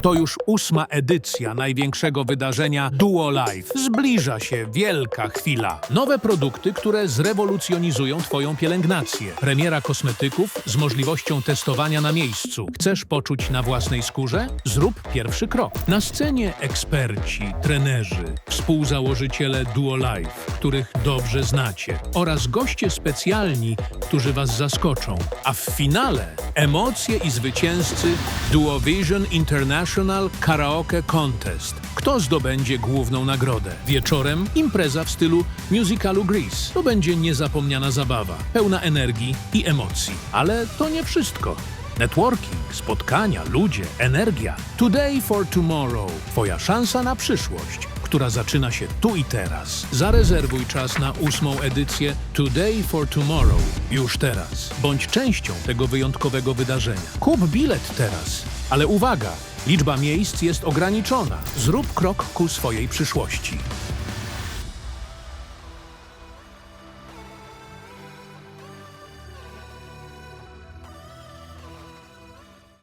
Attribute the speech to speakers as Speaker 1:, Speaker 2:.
Speaker 1: To już ósma edycja największego wydarzenia Duo Life. Zbliża się wielka chwila. Nowe produkty, które zrewolucjonizują Twoją pielęgnację. Premiera kosmetyków z możliwością testowania na miejscu. Chcesz poczuć na własnej skórze? Zrób pierwszy krok. Na scenie eksperci, trenerzy, współzałożyciele Duo Life, których dobrze znacie, oraz goście specjalni, którzy Was zaskoczą. A w finale emocje i zwycięzcy Duo Vision International Karaoke Contest. Kto zdobędzie główną nagrodę? Wieczorem impreza w stylu musicalu Grease. To będzie niezapomniana zabawa, pełna energii i emocji. Ale to nie wszystko. Networking, spotkania, ludzie, energia. Today for tomorrow. Twoja szansa na przyszłość, która zaczyna się tu i teraz. Zarezerwuj czas na ósmą edycję Today for Tomorrow. Już teraz. Bądź częścią tego wyjątkowego wydarzenia. Kup bilet teraz. Ale uwaga! Liczba miejsc jest ograniczona. Zrób krok ku swojej przyszłości.